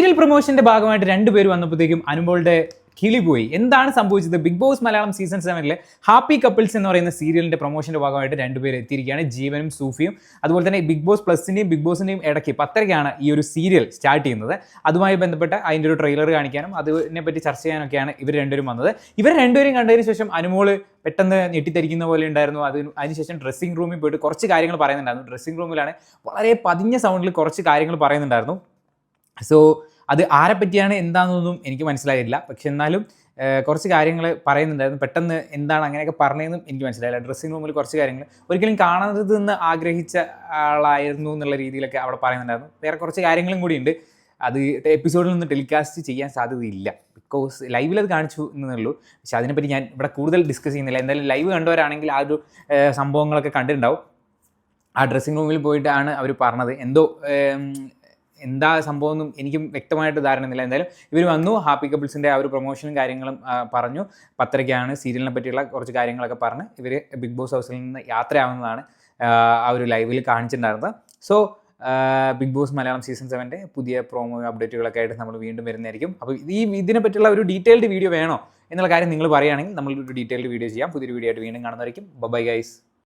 Serial പ്രൊമോഷന്റെ ഭാഗമായിട്ട് രണ്ടുപേര് വന്നപ്പോഴത്തേക്കും അനുമോളുടെ കിളി പോയി. എന്താണ് സംഭവിച്ചത്? ബിഗ് ബോസ് മലയാളം സീസൺ സെവനിലെ ഹാപ്പി കപ്പിൾസ് എന്ന് പറയുന്ന സീരിയലിന്റെ പ്രൊമോഷന്റെ ഭാഗമായിട്ട് രണ്ടുപേര് എത്തിയിരിക്കുകയാണ്. ജീവനും സൂഫിയും അതുപോലെ തന്നെ ബിഗ് ബോസ് പ്ലസിന്റെയും ബിഗ് ബോസിന്റെയും ഇടയ്ക്ക് പത്തരയ്ക്കാണ് ഈ ഒരു സീരിയൽ സ്റ്റാർട്ട് ചെയ്യുന്നത്. അതുമായി ബന്ധപ്പെട്ട് അതിന്റെ ഒരു ട്രെയിലർ കാണിക്കാനും അതിനെ പറ്റി ചർച്ച ചെയ്യാനൊക്കെയാണ് ഇവർ രണ്ടുപേരും വന്നത്. ഇവർ രണ്ടുപേരും കണ്ടതിന് ശേഷം അനുമോൾ പെട്ടെന്ന് ഞെട്ടിത്തരിക്കുന്ന പോലെ ഉണ്ടായിരുന്നു. അതിന് അതിനുശേഷം ഡ്രസ്സിംഗ് റൂമിൽ പോയിട്ട് കുറച്ച് കാര്യങ്ങൾ പറയുന്നുണ്ടായിരുന്നു. ഡ്രസ്സിംഗ് റൂമിലാണ് വളരെ പതിഞ്ഞ സൗണ്ടിൽ കുറച്ച് കാര്യങ്ങൾ പറയുന്നുണ്ടായിരുന്നു. സോ അത് ആരെ പറ്റിയാണ് എന്താണെന്നൊന്നും എനിക്ക് മനസ്സിലായില്ല. പക്ഷെ എന്നാലും കുറച്ച് കാര്യങ്ങൾ പറയുന്നുണ്ടായിരുന്നു. പെട്ടെന്ന് എന്താണ് അങ്ങനെയൊക്കെ പറഞ്ഞതെന്നും എനിക്ക് മനസ്സിലായില്ല. ഡ്രസ്സിങ് റൂമിൽ കുറച്ച് കാര്യങ്ങൾ. ഒരിക്കലും കാണരുതെന്ന് ആഗ്രഹിച്ച ആളായിരുന്നു എന്നുള്ള രീതിയിലൊക്കെ അവിടെ പറയുന്നുണ്ടായിരുന്നു. വേറെ കുറച്ച് കാര്യങ്ങളും കൂടിയുണ്ട് അത് എപ്പിസോഡിൽ നിന്ന് ടെലികാസ്റ്റ് ചെയ്യാൻ സാധ്യതയില്ല. ബിക്കോസ് ലൈവിൽ അത് കാണിച്ചു എന്നേ ഉള്ളൂ പക്ഷെ അതിനെപ്പറ്റി ഞാൻ ഇവിടെ കൂടുതൽ ഡിസ്കസ് ചെയ്യുന്നില്ല. എന്തായാലും ലൈവ് കണ്ടവരാണെങ്കിൽ ആ ഒരു സംഭവങ്ങളൊക്കെ കണ്ടിട്ടുണ്ടാവും. ആ ഡ്രസ്സിങ് റൂമിൽ പോയിട്ടാണ് അവർ പറഞ്ഞത്. എന്തോ എന്താ സംഭവം എന്നും എനിക്കും വ്യക്തമായിട്ട് ധാരണയില്ല. എന്തായാലും ഇവർ വന്നു ഹാപ്പി കപ്പിൾസിന്റെ ആ ഒരു പ്രൊമോഷനും കാര്യങ്ങളും പറഞ്ഞു. പത്രയ്ക്കാണ് സീരിയലിനെ പറ്റിയുള്ള കുറച്ച് കാര്യങ്ങളൊക്കെ പറഞ്ഞ് ഇവർ ബിഗ് ബോസ് ഹൗസിൽ നിന്ന് യാത്രയാവുന്നതാണ് ആ, ഒരു ലൈവിൽ കാണിച്ചിട്ടുണ്ടായിരുന്നത്. So Big Boss Malayalam season സെവന്റെ പുതിയ പ്രോമോ അപ്ഡേറ്റുകളൊക്കെ ആയിട്ട് നമ്മൾ വീണ്ടും വരുന്നതായിരിക്കും. അപ്പോൾ ഈ ഇതിനെ പറ്റിയുള്ള ഒരു ഡീറ്റെയിൽഡ് വീഡിയോ വേണോ എന്നുള്ള കാര്യം നിങ്ങൾ പറയുകയാണെങ്കിൽ നമ്മളൊരു ഡീറ്റെയിൽഡ് വീഡിയോ ചെയ്യാം. പുതിയൊരു വീഡിയോ ആയിട്ട് വീണ്ടും കാണുന്നതായിരിക്കും. Bye guys